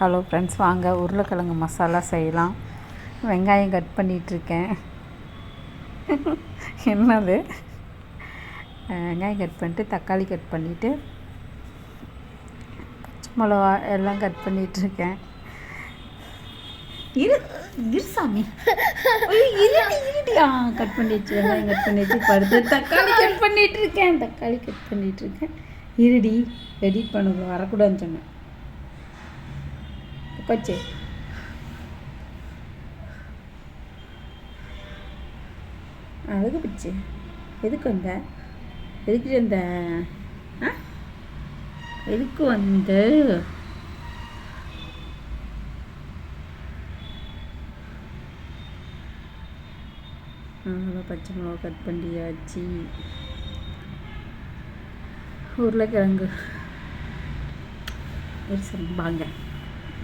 Hello friends வாங்க. உருளைக்கிழங்கு மசாலா செய்யலாம். வெங்காயம் கட் பண்ணிகிட்ருக்கேன் என்னது? வெங்காயம் கட் பண்ணிட்டு தக்காளி கட் பண்ணிவிட்டு பச்சை மிளகா எல்லாம் கட் பண்ணிகிட்ருக்கேன் இரு இரு இருடி ஆ கட் பண்ணிச்சு வெங்காயம் கட் பண்ணி படுத்து தக்காளி கட் பண்ணிகிட்ருக்கேன் இருக்கேன் தக்காளி கட் பண்ணிகிட்ருக்கேன் இருக்கேன் இருடி எடிட் பண்ண வரக்கூடாதுன்னு சொன்னேன். கொச்சி. அழகு பிச்சு? எதுக்கு வந்த? எதுக்கு வந்த? ஆ? எதுக்கு வந்து? பச்சை மிளகா கட் பண்ணியாச்சு. உருளைக்கிழங்கு. சரி வாங்க.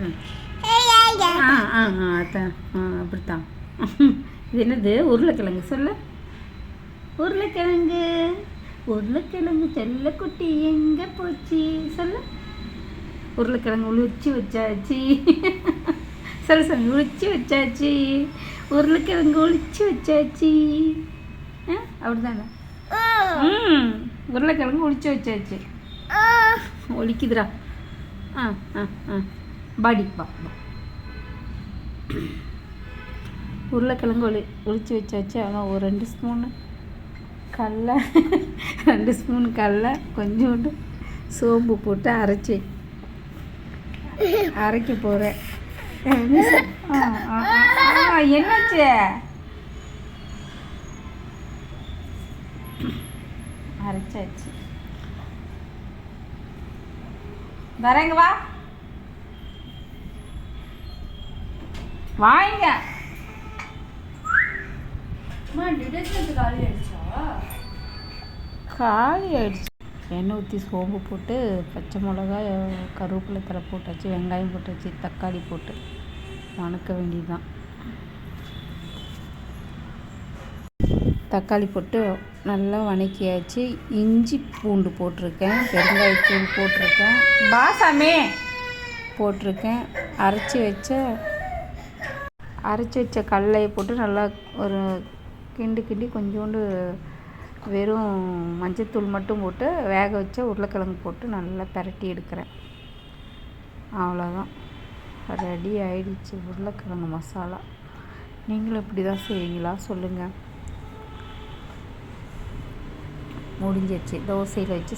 ஆ ஆ ஆ அதான் ஆ அப்படித்தான். இது என்னது? உருளைக்கிழங்கு சொல்லு? உருளைக்கிழங்கு. உருளைக்கிழங்கு செல்லக்குட்டி எங்கே போச்சு? சொல்லு. உருளைக்கிழங்கு உளிச்சு வச்சாச்சு. சொல்லு சொல்லு. உளிச்சு வச்சாச்சு. உருளைக்கிழங்கு ஒளிச்சு வச்சாச்சு. ஆ அப்படிதானே? ம் உருளைக்கிழங்கு ஒளிச்சு வச்சாச்சு. ஒலிக்குதுடா. ஆ ஆ ஆ. பாடி பா உருளைக்கிழங்கு ஒளி ஒளிச்சு வச்சாச்சு. ஆனால் ஒரு ரெண்டு ஸ்பூனு கடல ரெண்டு ஸ்பூன் கடல கொஞ்சோண்டு சோம்பு போட்டு அரைச்சி. அரைக்க போகிறேன் என்னாச்சு? அரைச்சாச்சு. வரேங்க வா. வாங்க. காலி ஆயிடுச்சு? எண்ணெய் ஊற்றி சோம்பு போட்டு பச்சை மிளகா கருவேப்பிலை தலை போட்டாச்சு வெங்காயம் போட்டாச்சு தக்காளி போட்டு. வணக்க வேண்டியதுதான். தக்காளி போட்டு நல்லா வணக்கியாச்சு. இஞ்சி பூண்டு போட்டிருக்கேன் பெருங்காயத்தூள் போட்டிருக்கேன். பாசாமே. போட்டிருக்கேன். அரைச்சி வச்ச அரைச்சி வச்ச கடலையை போட்டு நல்லா ஒரு கிண்டி கிண்டி கொஞ்சோண்டு வெறும் மஞ்சத்தூள் மட்டும் போட்டு வேக வச்ச உருளைக்கிழங்கு போட்டு நல்லா பிரட்டி எடுக்கிறேன். அவ்வளோதான் ரெடி ஆயிடுச்சு உருளைக்கிழங்கு மசாலா. நீங்களும் இப்படி தான் செய்வீங்களா? சொல்லுங்கள் முடிஞ்சிருச்சு தோசையில் வச்சு